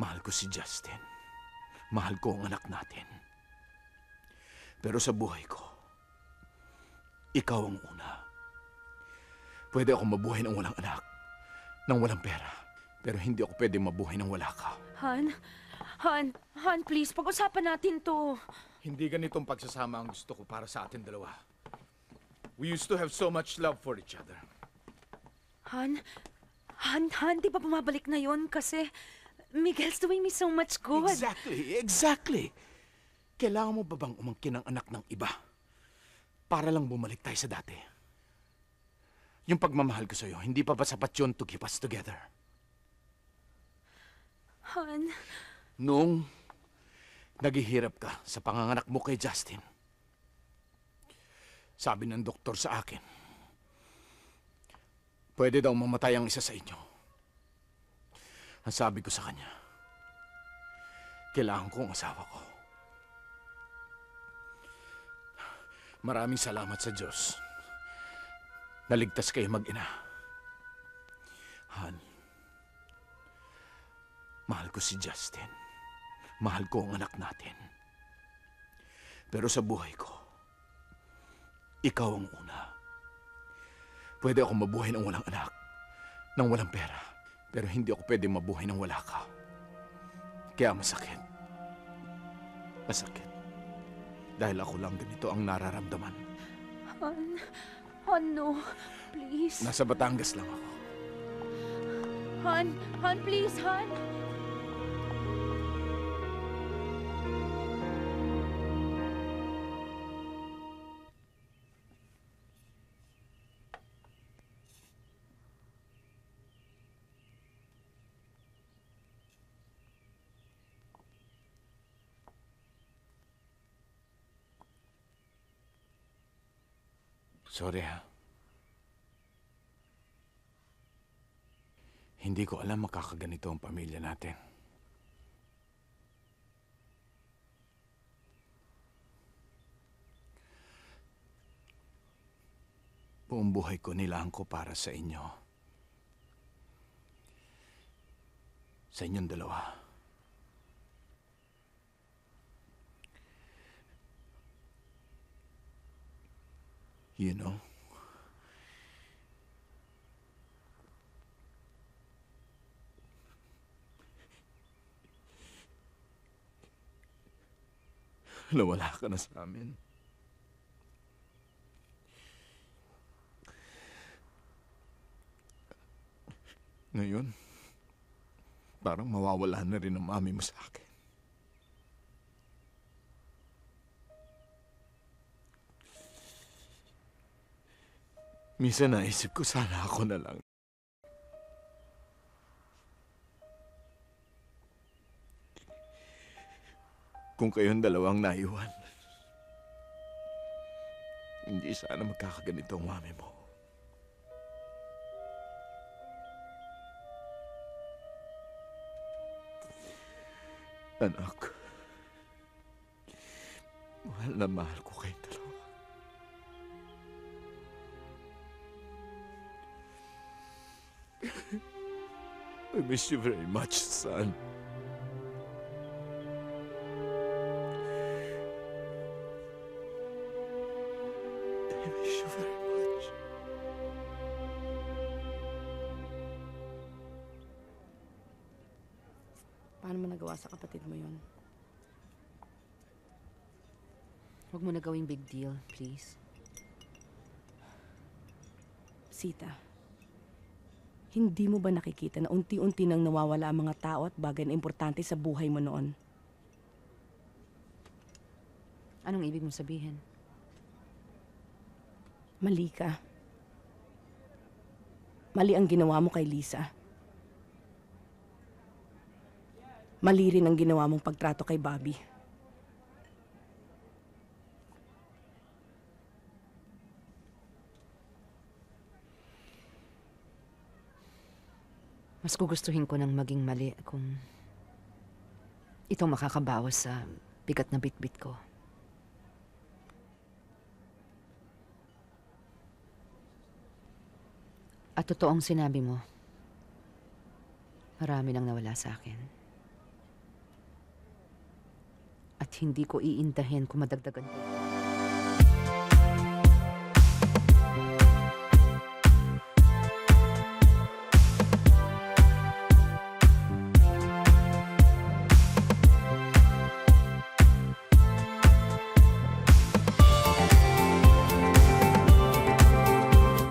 Mahal ko si Justin. Mahal ko ang anak natin. Pero sa buhay ko, ikaw ang una. Pwede ako mabuhay ng walang anak, ng walang pera. Pero hindi ako pwede mabuhay ng wala ka. Han, Han, Han, please, pag-usapan natin to. Hindi ganitong pagsasama ang gusto ko para sa atin dalawa. We used to have so much love for each other. Han, Han, Han, di ba bumabalik na yon kasi Miguel's doing me so much good. Exactly, exactly. Kailangan mo ba bang umangkin ang anak ng iba? Para lang bumalik tayo sa dati. Yung pagmamahal ko sa'yo, hindi pa ba sapat yun to keep us together? Han, Nung naghihirap ka sa panganganak mo kay Justin, sabi ng doktor sa akin, pwede daw mamatay ang isa sa inyo. Ang sabi ko sa kanya, kailangan ko ang asawa ko. Maraming salamat sa Diyos. Naligtas kayo mag-ina. Han, mahal ko si Justin. Mahal ko ang anak natin. Pero sa buhay ko, ikaw ang una. Pwede ako mabuhay ng walang anak, ng walang pera. Pero hindi ako pwede mabuhay ng wala ka. Kaya masakit. Masakit. Dahil ako lang ganito ang nararamdaman. Han, Han, no, please. Nasa Batangas lang ako. Han, Han, please, Han. Sorry ha. Hindi ko alam makakaganito ang pamilya natin. Buong buhay ko nilaan ko para sa inyo. Sa inyong dalawa. You know? Nawala ka na sa amin. Ngayon, parang mawawala na rin ang mami mo sa akin. Minsan naisip ko sana ako na lang. Kung kayong dalawang naiwan, hindi sana magkakaganito ang mami mo. Anak, mahal na mahal ko kayong dalawa. I miss you very much, son. I miss you mo nagawa sa kapatid mo yun? Huwag mo na gawing big deal, please. Sita, hindi mo ba nakikita na unti-unti nang nawawala ang mga tao at bagay na importante sa buhay mo noon? Anong ibig mong sabihin? Mali ka. Mali ang ginawa mo kay Lisa. Mali rin ang ginawa mong pagtrato kay Bobby. Mas gugustuhin ko nang maging mali kung ito makakabawas sa bigat na bitbit -bit ko. At totoong sinabi mo, marami nang nawala sa akin. At hindi ko iintahin kung madagdagan ko.